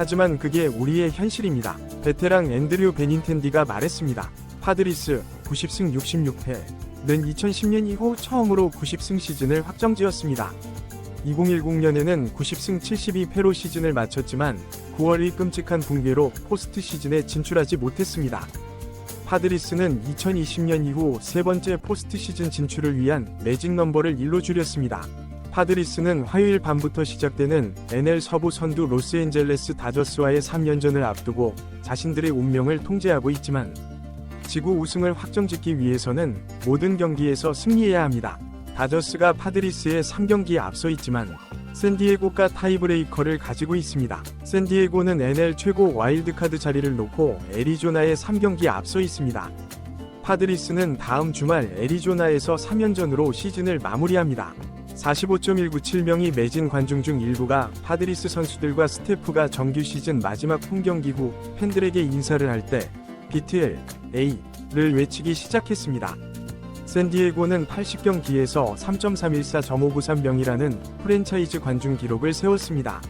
하지만 그게 우리의 현실입니다. 베테랑 앤드류 베닌텐디가 말했습니다. 파드리스 90승 66패는 2010년 이후 처음으로 90승 시즌을 확정지었습니다. 2010년에는 90승 72패로 시즌을 마쳤지만 9월 이 끔찍한 붕괴로 포스트 시즌에 진출하지 못했습니다. 파드리스는 2020년 이후 세 번째 포스트 시즌 진출을 위한 매직 넘버를 1로 줄였습니다. 파드리스는 화요일 밤부터 시작되는 NL 서부 선두 로스앤젤레스 다저스와의 3연전을 앞두고 자신들의 운명을 통제하고 있지만 지구 우승을 확정짓기 위해서는 모든 경기에서 승리해야 합니다. 다저스가 파드리스의 3경기에 앞서 있지만 샌디에고가 타이브레이커를 가지고 있습니다. 샌디에고는 NL 최고 와일드카드 자리를 놓고 애리조나의 3경기에 앞서 있습니다. 파드리스는 다음 주말 애리조나에서 3연전으로 시즌을 마무리합니다. 45.197명이 매진 관중 중 일부가 파드리스 선수들과 스태프가 정규 시즌 마지막 홈 경기 후 팬들에게 인사를 할 때 BTL A를 외치기 시작했습니다. 샌디에고는 80경기에서 3.314.593명이라는 프랜차이즈 관중 기록을 세웠습니다.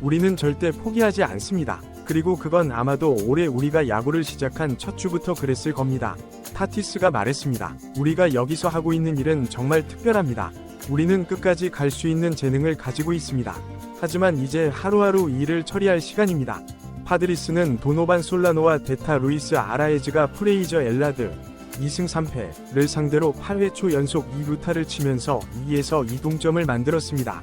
우리는 절대 포기하지 않습니다. 그리고 그건 아마도 올해 우리가 야구를 시작한 첫 주부터 그랬을 겁니다. 타티스가 말했습니다. 우리가 여기서 하고 있는 일은 정말 특별합니다. 우리는 끝까지 갈 수 있는 재능을 가지고 있습니다. 하지만 이제 하루하루 일을 처리할 시간입니다. 파드리스는 도노반 솔라노와 데타 루이스 아라에즈가 프레이저 엘라드 2승 3패를 상대로 8회 초 연속 2루타를 치면서 2에서 2동점을 만들었습니다.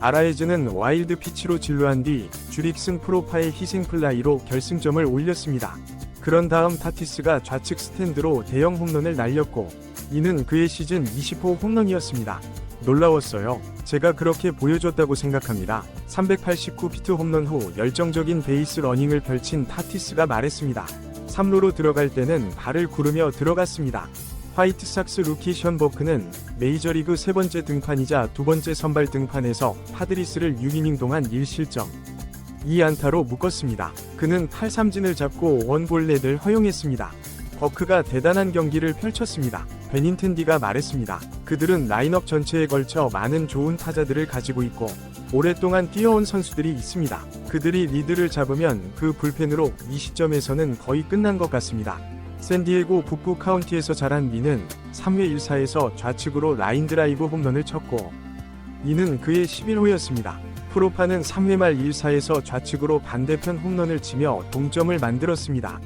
아라에즈는 와일드 피치로 진루한 뒤 주릭슨 프로파의 희생플라이로 결승점을 올렸습니다. 그런 다음 타티스가 좌측 스탠드로 대형 홈런을 날렸고 이는 그의 시즌 20호 홈런이었습니다. 놀라웠어요. 제가 그렇게 보여줬다고 생각합니다. 389피트 홈런 후 열정적인 베이스 러닝을 펼친 타티스가 말했습니다. 3루로 들어갈 때는 발을 구르며 들어갔습니다. 화이트삭스 루키 션 버크는 메이저리그 세 번째 등판이자 두 번째 선발 등판에서 파드리스를 6이닝 동안 1실점 2안타로 묶었습니다. 그는 탈삼진을 잡고 원볼넷을 허용했습니다. 버크가 대단한 경기를 펼쳤습니다. 베닌텐디가 말했습니다. 그들은 라인업 전체에 걸쳐 많은 좋은 타자들을 가지고 있고 오랫동안 뛰어온 선수들이 있습니다. 그들이 리드를 잡으면 그 불펜으로 이 시점에서는 거의 끝난 것 같습니다. 샌디에고 북부 카운티에서 자란 리는 3회 1사에서 좌측으로 라인 드라이브 홈런을 쳤고 이는 그의 11호였습니다. 프로파는 3회 말 1사에서 좌측으로 반대편 홈런을 치며 동점을 만들었습니다.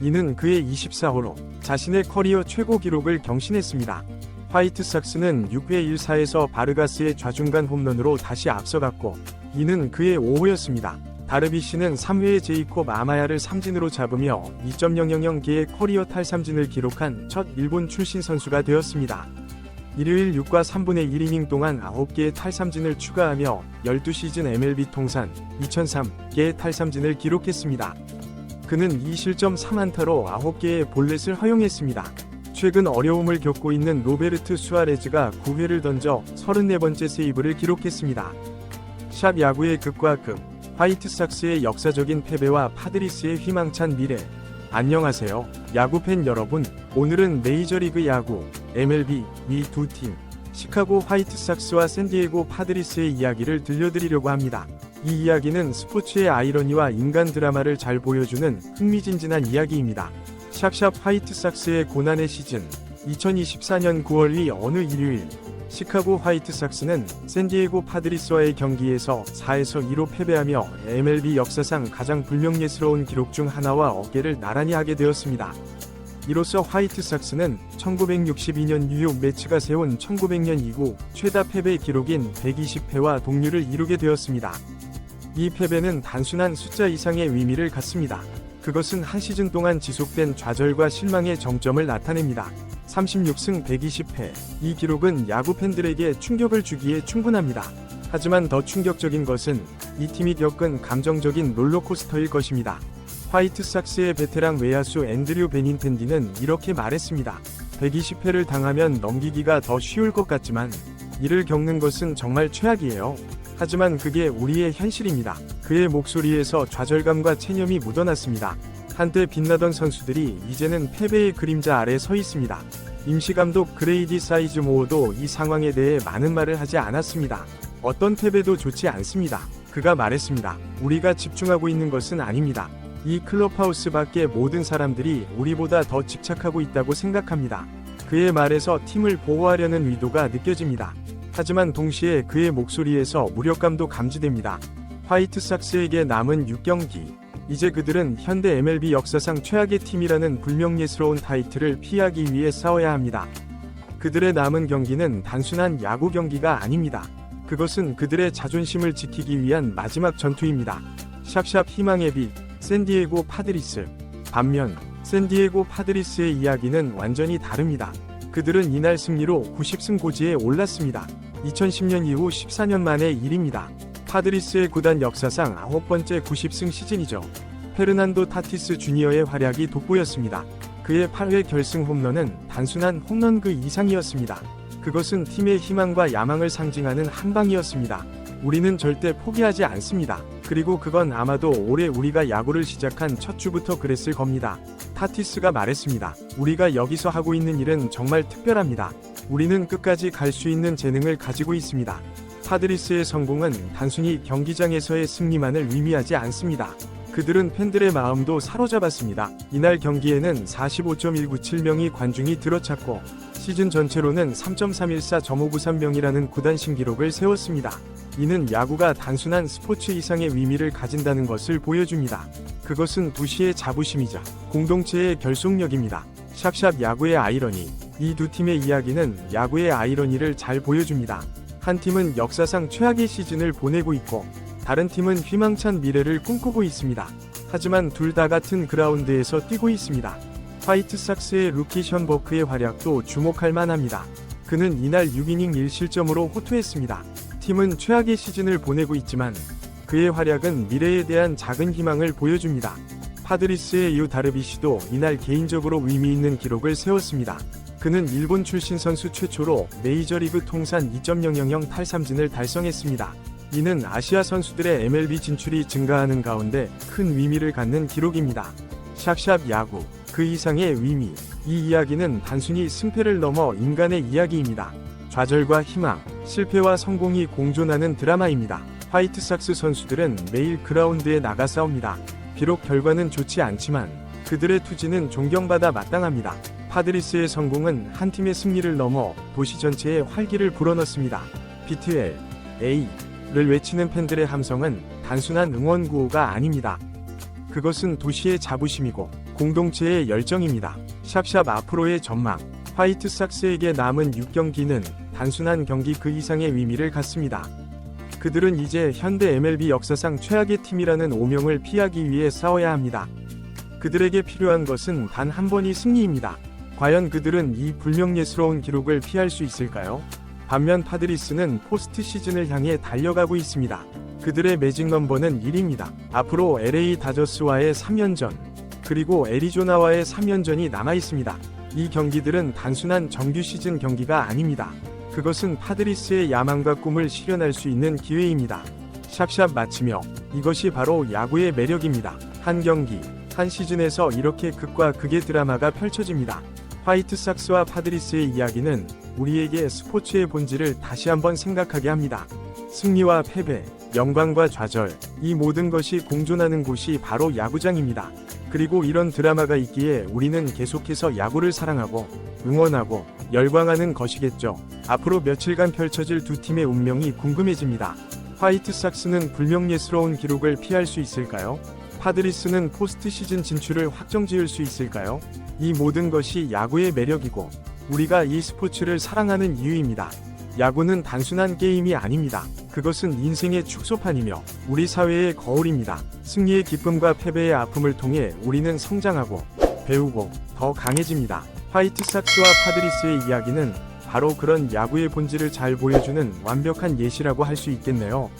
이는 그의 24호로 자신의 커리어 최고 기록을 경신했습니다. 화이트삭스는 6회 1사에서 바르가스의 좌중간 홈런으로 다시 앞서갔고 이는 그의 5호였습니다. 다르비시는 3회에 제이콥 아마야를 삼진으로 잡으며 2.000개의 커리어 탈삼진을 기록한 첫 일본 출신 선수가 되었습니다. 일요일 6과 3분의 1이닝 동안 9개의 탈삼진을 추가하며 12시즌 MLB 통산 2003개의 탈삼진을 기록했습니다. 그는 2실점 3안타로 9개의 볼넷을 허용했습니다. 최근 어려움을 겪고 있는 로베르트 수아레즈가 9회를 던져 34번째 세이브를 기록했습니다. 샵 야구의 극과 극, 화이트삭스의 역사적인 패배와 파드리스의 희망찬 미래. 안녕하세요, 야구팬 여러분. 오늘은 메이저리그 야구, MLB, 이 두 팀, 시카고 화이트삭스와 샌디에고 파드리스의 이야기를 들려드리려고 합니다. 이 이야기는 스포츠의 아이러니와 인간 드라마를 잘 보여주는 흥미진진한 이야기입니다. 샵샵 화이트삭스의 고난의 시즌 2024년 9월 이 어느 일요일 시카고 화이트삭스는 샌디에고 파드리스와의 경기에서 4에서 2로 패배하며 MLB 역사상 가장 불명예스러운 기록 중 하나와 어깨를 나란히 하게 되었습니다. 이로써 화이트삭스는 1962년 뉴욕 매치가 세운 1900년 이후 최다 패배 기록인 120패와 동률을 이루게 되었습니다. 이 패배는 단순한 숫자 이상의 의미를 갖습니다. 그것은 한 시즌 동안 지속된 좌절과 실망의 정점을 나타냅니다. 36승 120패. 이 기록은 야구 팬들에게 충격을 주기에 충분합니다. 하지만 더 충격적인 것은 이 팀이 겪은 감정적인 롤러코스터일 것입니다. 화이트삭스의 베테랑 외야수 앤드류 베닌텐디는 이렇게 말했습니다. 120회를 당하면 넘기기가 더 쉬울 것 같지만 이를 겪는 것은 정말 최악이에요. 하지만 그게 우리의 현실입니다. 그의 목소리에서 좌절감과 체념이 묻어났습니다. 한때 빛나던 선수들이 이제는 패배의 그림자 아래 서 있습니다. 임시감독 그레이디 사이즈 모어도 이 상황에 대해 많은 말을 하지 않았습니다. 어떤 패배도 좋지 않습니다. 그가 말했습니다. 우리가 집중하고 있는 것은 아닙니다. 이 클럽하우스 밖의 모든 사람들이 우리보다 더 집착하고 있다고 생각합니다. 그의 말에서 팀을 보호하려는 의도가 느껴집니다. 하지만 동시에 그의 목소리에서 무력감도 감지됩니다. 화이트삭스에게 남은 6경기. 이제 그들은 현대 MLB 역사상 최악의 팀이라는 불명예스러운 타이틀을 피하기 위해 싸워야 합니다. 그들의 남은 경기는 단순한 야구 경기가 아닙니다. 그것은 그들의 자존심을 지키기 위한 마지막 전투입니다. 샵샵 희망의 빛, 샌디에고 파드리스. 반면, 샌디에고 파드리스의 이야기는 완전히 다릅니다. 그들은 이날 승리로 90승 고지에 올랐습니다. 2010년 이후 14년 만의 일입니다. 파드리스의 구단 역사상 아홉 번째 90승 시즌이죠. 페르난도 타티스 주니어의 활약이 돋보였습니다. 그의 8회 결승 홈런은 단순한 홈런 그 이상이었습니다. 그것은 팀의 희망과 야망을 상징하는 한 방이었습니다. 우리는 절대 포기하지 않습니다. 그리고 그건 아마도 올해 우리가 야구를 시작한 첫 주부터 그랬을 겁니다. 타티스가 말했습니다. 우리가 여기서 하고 있는 일은 정말 특별합니다. 우리는 끝까지 갈 수 있는 재능을 가지고 있습니다. 파드리스의 성공은 단순히 경기장에서의 승리만을 의미하지 않습니다. 그들은 팬들의 마음도 사로잡았습니다. 이날 경기에는 45.197명이 관중이 들어찼고 시즌 전체로는 3.314.593명이라는 구단 신기록을 세웠습니다. 이는 야구가 단순한 스포츠 이상의 의미를 가진다는 것을 보여줍니다. 그것은 도시의 자부심이자 공동체의 결속력입니다. 샵샵 야구의 아이러니. 이 두 팀의 이야기는 야구의 아이러니를 잘 보여줍니다. 한 팀은 역사상 최악의 시즌을 보내고 있고 다른 팀은 희망찬 미래를 꿈꾸고 있습니다. 하지만 둘 다 같은 그라운드에서 뛰고 있습니다. 화이트삭스의 루키 션버크의 활약도 주목할 만합니다. 그는 이날 6이닝 1실점으로 호투했습니다. 팀은 최악의 시즌을 보내고 있지만 그의 활약은 미래에 대한 작은 희망을 보여줍니다. 파드리스의 유 다르비시도 이날 개인적으로 의미 있는 기록을 세웠습니다. 그는 일본 출신 선수 최초로 메이저리그 통산 2.000 탈삼진을 달성했습니다. 이는 아시아 선수들의 MLB 진출이 증가하는 가운데 큰 의미를 갖는 기록입니다. 샵샵 야구, 그 이상의 의미. 이 이야기는 단순히 승패를 넘어 인간의 이야기입니다. 좌절과 희망, 실패와 성공이 공존하는 드라마입니다. 화이트삭스 선수들은 매일 그라운드에 나가 싸웁니다. 비록 결과는 좋지 않지만 그들의 투지는 존경받아 마땅합니다. 파드리스의 성공은 한 팀의 승리를 넘어 도시 전체에 활기를 불어넣습니다. BTL, A를 외치는 팬들의 함성은 단순한 응원 구호가 아닙니다. 그것은 도시의 자부심이고 공동체의 열정입니다. 샵샵 앞으로의 전망. 화이트삭스에게 남은 6경기는 단순한 경기 그 이상의 의미를 갖습니다. 그들은 이제 현대 MLB 역사상 최악의 팀이라는 오명을 피하기 위해 싸워야 합니다. 그들에게 필요한 것은 단 한 번의 승리입니다. 과연 그들은 이 불명예스러운 기록을 피할 수 있을까요? 반면 파드리스는 포스트 시즌을 향해 달려가고 있습니다. 그들의 매직 넘버는 1입니다. 앞으로 LA 다저스와의 3연전, 그리고 애리조나와의 3연전이 남아 있습니다. 이 경기들은 단순한 정규 시즌 경기가 아닙니다. 그것은 파드리스의 야망과 꿈을 실현할 수 있는 기회입니다. 샵샵 마치며 이것이 바로 야구의 매력입니다. 한 경기, 한 시즌에서 이렇게 극과 극의 드라마가 펼쳐집니다. 화이트삭스와 파드리스의 이야기는 우리에게 스포츠의 본질을 다시 한번 생각하게 합니다. 승리와 패배, 영광과 좌절, 이 모든 것이 공존하는 곳이 바로 야구장입니다. 그리고 이런 드라마가 있기에 우리는 계속해서 야구를 사랑하고 응원하고 열광하는 것이겠죠. 앞으로 며칠간 펼쳐질 두 팀의 운명이 궁금해집니다. 화이트삭스는 불명예스러운 기록을 피할 수 있을까요? 파드리스는 포스트 시즌 진출을 확정 지을 수 있을까요? 이 모든 것이 야구의 매력이고 우리가 이 스포츠를 사랑하는 이유입니다. 야구는 단순한 게임이 아닙니다. 그것은 인생의 축소판이며 우리 사회의 거울입니다. 승리의 기쁨과 패배의 아픔을 통해 우리는 성장하고 배우고 더 강해집니다. 화이트삭스와 파드리스의 이야기는 바로 그런 야구의 본질을 잘 보여주는 완벽한 예시라고 할 수 있겠네요.